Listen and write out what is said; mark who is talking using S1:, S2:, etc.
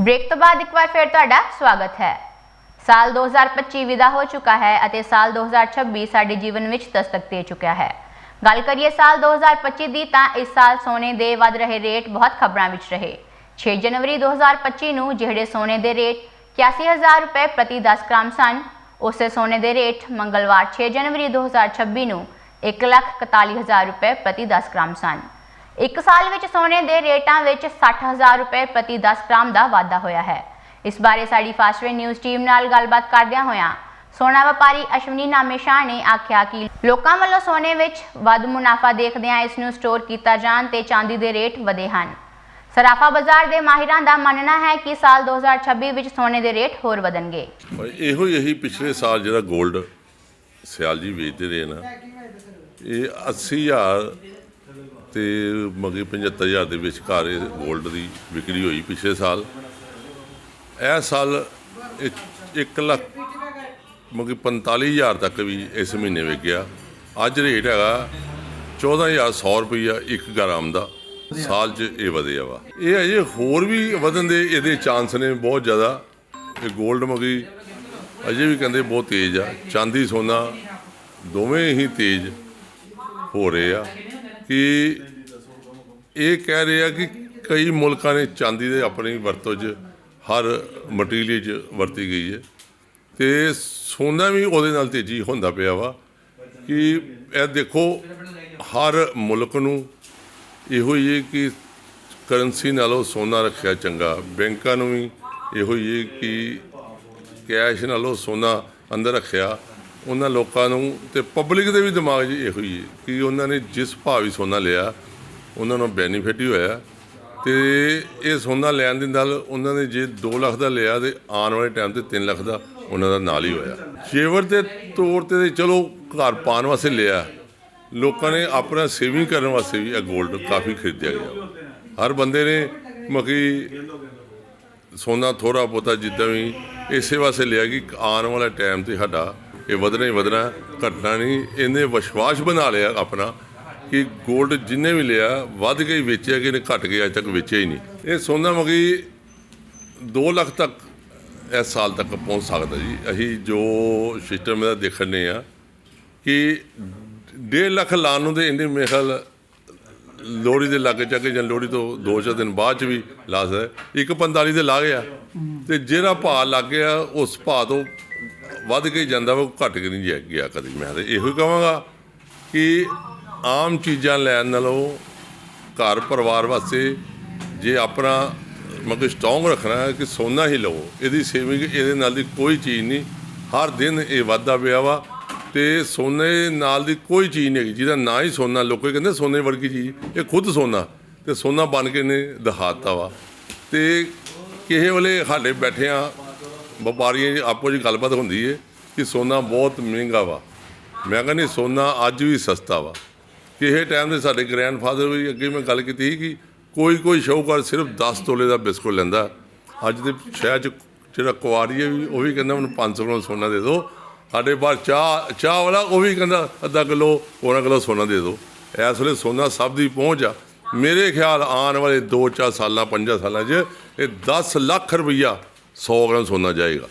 S1: Break ਤੋਂ ਬਾਅਦ ਇੱਕ ਵਾਰ ਫਿਰ ਤੁਹਾਡਾ ਸਵਾਗਤ ਹੈ। ਸਾਲ 2025 ਵਿਦਾ ਹੋ ਚੁੱਕਾ ਹੈ ਅਤੇ ਸਾਲ 2026 ਸਾਡੇ ਜੀਵਨ ਵਿੱਚ ਦਸਤਕ ਦੇ ਚੁੱਕਿਆ ਹੈ। ਗੱਲ ਕਰੀਏ ਸਾਲ 2025 ਦੀ ਤਾਂ ਇਸ ਸਾਲ ਸੋਨੇ ਦੇ ਵੱਧ ਰਹੇ ਰੇਟ ਬਹੁਤ ਖਬਰਾਂ ਵਿੱਚ ਰਹੇ। 6 ਜਨਵਰੀ 2025 ਨੂੰ ਜਿਹੜੇ ਸੋਨੇ ਦੇ ਰੇਟ 81000 ਰੁਪਏ ਪ੍ਰਤੀ 10 ਗ੍ਰਾਮ ਸਨ, ਉਸੇ ਸੋਨੇ ਦੇ ਰੇਟ ਮੰਗਲਵਾਰ 6 ਜਨਵਰੀ 2026 ਨੂੰ 141000 ਰੁਪਏ ਪ੍ਰਤੀ 10 ਗ੍ਰਾਮ ਸਨ। ਇੱਕ ਸਾਲ ਵਿੱਚ ਸੋਨੇ ਦੇ ਰੇਟਾਂ ਵਿੱਚ 60000 ਰੁਪਏ ਪ੍ਰਤੀ 10 ਗ੍ਰਾਮ ਦਾ ਵਾਧਾ ਹੋਇਆ ਹੈ। ਇਸ ਬਾਰੇ ਸਾਡੀ ਫਾਸਟਵੇ ਨਿਊਜ਼ ਟੀਮ ਨਾਲ ਗੱਲਬਾਤ ਕਰਦਿਆਂ ਹੋਇਆਂ ਸੋਨਾ ਵਪਾਰੀ ਅਸ਼ਵਨੀ ਨਾਮੇ ਨੇ ਆਖਿਆ ਕਿ ਲੋਕਾਂ ਵੱਲੋਂ ਸੋਨੇ ਵਿੱਚ ਵੱਧ ਮੁਨਾਫਾ ਦੇਖਦਿਆਂ ਇਸ ਨੂੰ ਸਟੋਰ ਕੀਤਾ ਜਾਣ ਤੇ ਚਾਂਦੀ ਦੇ ਰੇਟ ਵਧੇ ਹਨ। ਸਰਾਫਾ ਬਾਜ਼ਾਰ ਦੇ ਮਾਹਿਰਾਂ ਦਾ ਮੰਨਣਾ ਹੈ ਕਿ ਸਾਲ 2026 ਵਿੱਚ ਸੋਨੇ ਦੇ ਰੇਟ ਹੋਰ ਵਧਣਗੇ।
S2: ਇਹੋ ਹੀ ਪਿਛਲੇ ਸਾਲ ਜਿਹੜਾ 골ਡ ਸਿਆਲ ਜੀ ਵੇਚਦੇ ਰਹੇ ਨਾ, ਇਹ 80000 ਤੇ ਮਗੇ 75000 ਦੇ ਵਿੱਚ ਘਰ ਇਹ 골ਡ ਦੀ ਵਿਕਰੀ ਹੋਈ ਪਿਛਲੇ ਸਾਲ। ਇਹ ਸਾਲ 1 ਲੱਖ ਮਗੇ 45000 ਤੱਕ ਵੀ ਇਸ ਮਹੀਨੇ ਵਿਕਿਆ। ਅੱਜ ਰੇਟ ਹੈਗਾ 14100 ਰੁਪਈਆ 1 ਗ੍ਰਾਮ ਦਾ। ਸਾਲ 'ਚ ਇਹ ਵਧਿਆ ਵਾ। ਇਹ ਅਜੇ ਹੋਰ ਵੀ ਵਧਣ ਦੇ ਇਹਦੇ ਚਾਂਸ ਨੇ ਬਹੁਤ ਜ਼ਿਆਦਾ। ਇਹ 골ਡ ਮਗੀ ਅਜੇ ਵੀ ਕਹਿੰਦੇ ਬਹੁਤ ਤੇਜ਼ ਆ। ਚਾਂਦੀ ਸੋਨਾ ਦੋਵੇਂ ਹੀ ਤੇਜ਼ ਹੋ ਰਹੇ ਆ। ਕਿ ਇਹ ਕਹਿ ਰਹੇ ਆ ਕਿ ਕਈ ਮੁਲਕਾਂ ਨੇ ਚਾਂਦੀ ਦੇ ਆਪਣੀ ਵਰਤੋਂ 'ਚ ਹਰ ਮਟੀਰੀਅਲ 'ਚ ਵਰਤੀ ਗਈ ਹੈ ਤੇ ਸੋਨਾ ਵੀ ਉਹਦੇ ਨਾਲ ਤੇਜ਼ੀ ਹੁੰਦਾ ਪਿਆ ਵਾ ਕਿ ਇਹ ਦੇਖੋ ਹਰ ਮੁਲਕ ਨੂੰ ਇਹੋ ਹੀ ਹੈ ਕਿ ਕਰੰਸੀ ਨਾਲੋਂ ਸੋਨਾ ਰੱਖਿਆ ਚੰਗਾ, ਬੈਂਕਾਂ ਨੂੰ ਵੀ ਇਹੋ ਹੀ ਹੈ ਕਿ ਕੈਸ਼ ਨਾਲੋਂ ਸੋਨਾ ਅੰਦਰ ਰੱਖਿਆ। ਉਹਨਾਂ ਲੋਕਾਂ ਨੂੰ ਤੇ ਪਬਲਿਕ ਦੇ ਵੀ ਦਿਮਾਗ 'ਚ ਇਹੋ ਹੀ ਹੈ ਕਿ ਉਹਨਾਂ ਨੇ ਜਿਸ ਭਾਅ ਵੀ ਸੋਨਾ ਲਿਆ, ਉਹਨਾਂ ਨੂੰ ਬੈਨੀਫਿਟ ਹੀ ਹੋਇਆ ਤੇ ਇਹ ਸੋਨਾ ਲੈਣ ਦੇ ਨਾਲ ਉਹਨਾਂ ਨੇ ਜੇ 2 ਲੱਖ ਦਾ ਲਿਆ ਤੇ ਆਉਣ ਵਾਲੇ ਟਾਈਮ ਤੇ 3 ਲੱਖ ਦਾ ਉਹਨਾਂ ਦਾ ਨਾਲ ਹੀ ਹੋਇਆ। ਜੇਵਰ ਦੇ ਤੌਰ ਤੇ ਚਲੋ ਘਰ ਪਾਉਣ ਵਾਸਤੇ ਲਿਆ, ਲੋਕਾਂ ਨੇ ਆਪਣਾ ਸੇਵਿੰਗ ਕਰਨ ਵਾਸਤੇ ਵੀ ਇਹ 골ਡ ਕਾਫੀ ਖਰੀਦਿਆ ਗਿਆ। ਹਰ ਬੰਦੇ ਨੇ ਮਕੀ ਸੋਨਾ ਥੋੜਾ ਬਹੁਤਾ ਜਿੱਦਾਂ ਵੀ ਇਸੇ ਵਾਸਤੇ ਲਿਆ ਕਿ ਆਉਣ ਵਾਲਾ ਟਾਈਮ ਤੇ ਸਾਡਾ ਇਹ ਵਧਣਾ ਹੀ ਵਧਣਾ, ਘਟਣਾ ਨਹੀਂ। ਇਹਨੇ ਵਿਸ਼ਵਾਸ ਬਣਾ ਲਿਆ ਆਪਣਾ ਕਿ 골ਡ ਜਿੰਨੇ ਵੀ ਲਿਆ, ਵੱਧ ਕੇ ਹੀ ਵੇਚਿਆ ਕਿ ਇਹਨੇ ਘਟ ਕੇ ਅਜੇ ਤੱਕ ਵੇਚਿਆ ਹੀ ਨਹੀਂ। ਇਹ ਸੋਨਾ ਮਗੀ 2 ਲੱਖ ਤੱਕ ਇਸ ਸਾਲ ਤੱਕ ਪਹੁੰਚ ਸਕਦਾ ਜੀ। ਅਸੀਂ ਜੋ ਸਿਸਟਮ ਇਹਦਾ ਦੇਖਣ ਨੇ ਆ ਕਿ 1.5 ਲੱਖ ਲਾਉਣ ਨੂੰ ਤੇ ਇਹਨੇ ਮੇਰੇ ਖਿਆਲ ਲੋਹੜੀ ਦੇ ਲਾਗੇ ਚੱਕੇ ਜਾਂ ਲੋਹੜੀ ਤੋਂ ਦੋ ਚਾਰ ਦਿਨ ਬਾਅਦ ਚ ਵੀ ਲਾ ਸਕਦਾ। ਇੱਕ 45 ਦੇ ਲਾ ਗਿਆ। ਤੇ ਜਿਹੜਾ ਭਾਅ ਲੱਗ ਗਿਆ, ਉਸ ਭਾਅ ਤੋਂ ਵੱਧ ਕੇ ਜਾਂਦਾ ਵਾ, ਉਹ ਘਟ ਕੇ ਨਹੀਂ ਜਾ- ਗਿਆ ਕਦੀ। ਮੈਂ ਤਾਂ ਇਹੋ ਹੀ ਕਹਾਂਗਾ ਕਿ ਆਮ ਚੀਜ਼ਾਂ ਲੈਣ ਨਾਲੋਂ ਘਰ ਪਰਿਵਾਰ ਵਾਸਤੇ ਜੇ ਆਪਣਾ ਮਤਲਬ ਸਟਰੋਂਗ ਰੱਖਣਾ ਹੈ ਕਿ ਸੋਨਾ ਹੀ ਲਵੋ, ਇਹਦੀ ਸੇਵਿੰਗ ਇਹਦੇ ਨਾਲ ਦੀ ਕੋਈ ਚੀਜ਼ ਨਹੀਂ। ਹਰ ਦਿਨ ਇਹ ਵਾਧਾ ਪਿਆ ਵਾ ਤੇ ਸੋਨੇ ਨਾਲ ਦੀ ਕੋਈ ਚੀਜ਼ ਨਹੀਂ ਹੈਗੀ, ਜਿਹਦਾ ਨਾ ਹੀ ਸੋਨਾ, ਲੋਕੀ ਕਹਿੰਦੇ ਸੋਨੇ ਵਰਗੀ ਚੀਜ਼, ਇਹ ਖੁਦ ਸੋਨਾ, ਤੇ ਸੋਨਾ ਬਣ ਕੇ ਨੇ ਦਿਖਾਤਾ ਵਾ। ਤੇ ਕਿਸੇ ਵੇਲੇ ਸਾਡੇ ਬੈਠੇ ਆ ਵਪਾਰੀਆਂ 'ਚ ਆਪੋ ਜੀ ਗੱਲਬਾਤ ਹੁੰਦੀ ਏ ਕਿ ਸੋਨਾ ਬਹੁਤ ਮਹਿੰਗਾ ਵਾ। ਮੈਂ ਕਹਿੰਦੀ ਸੋਨਾ ਅੱਜ ਵੀ ਸਸਤਾ ਵਾ। ਕਿਸੇ ਟਾਈਮ ਦੇ ਸਾਡੇ ਗ੍ਰੈਂਡਫਾਦਰ ਵੀ ਅੱਗੇ ਮੈਂ ਗੱਲ ਕੀਤੀ ਸੀ ਕਿ ਕੋਈ ਕੋਈ ਸ਼ੌਕਰ ਸਿਰਫ 10 ਤੋਲੇ ਦਾ ਬਿਸਕੁਟ ਲੈਂਦਾ। ਅੱਜ ਦੇ ਸ਼ਹਿਰ 'ਚ ਜਿਹੜਾ ਕੁਆਰੀ ਹੈ ਵੀ, ਉਹ ਵੀ ਕਹਿੰਦਾ ਮੈਨੂੰ 500 ਕਿਲੋ ਸੋਨਾ ਦੇ ਦਿਓ ਸਾਡੇ ਬਾਹਰ ਚਾਹ ਚਾਹ ਵਾਲਾ ਉਹ ਵੀ ਕਹਿੰਦਾ ਅੱਧਾ ਕਿਲੋ, ਪੌਣਾ ਕਿਲੋ ਸੋਨਾ ਦੇ ਦਿਓ ਇਸ ਵੇਲੇ ਸੋਨਾ ਸਭ ਦੀ ਪਹੁੰਚ ਆ। ਮੇਰੇ ਖਿਆਲ ਆਉਣ ਵਾਲੇ 2-4 ਸਾਲਾਂ 5 ਸਾਲਾਂ 'ਚ ਇਹ 10 ਲੱਖ ਰੁਪਈਆ 100 ਗ੍ਰਾਮ ਸੋਨਾ ਜਾਏਗਾ